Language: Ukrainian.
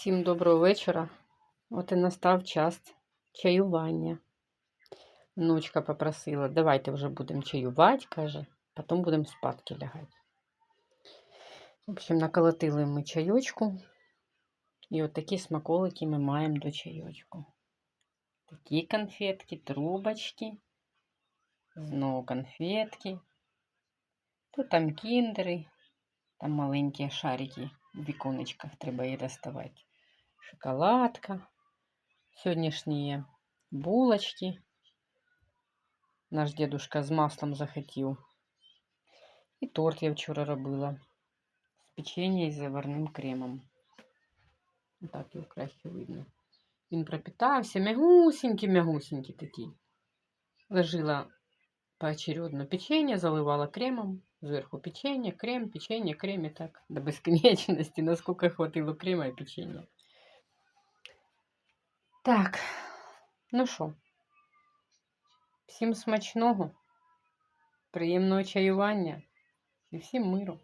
Всім доброго вечора. От і настав час чаювання. Внучка попросила, давайте вже будемо чаювати, каже, потім будемо спадки лягати. В общем, наколотили ми чайочку. І от такі смаколики ми маємо до чайочку. Такі конфетки, трубочки, знову конфетки. Тут там кіндери, там маленькі шарики в віконечках, треба її доставати. Шоколадка, сьогоднішні булочки. Наш дедушка з маслом захотів. І торт я вчора робила з печенья і заварним кремом. Так його краще видно. Він пропитався, мягусенький, мягусенький такий. Ложила поочередно печенье, заливала кремом. Зверху печенье, крем, печенье, крем и так до бесконечности, насколько хватило крема и печенья. Так, ну що, всім смачного, приємного чаювання і всім миру.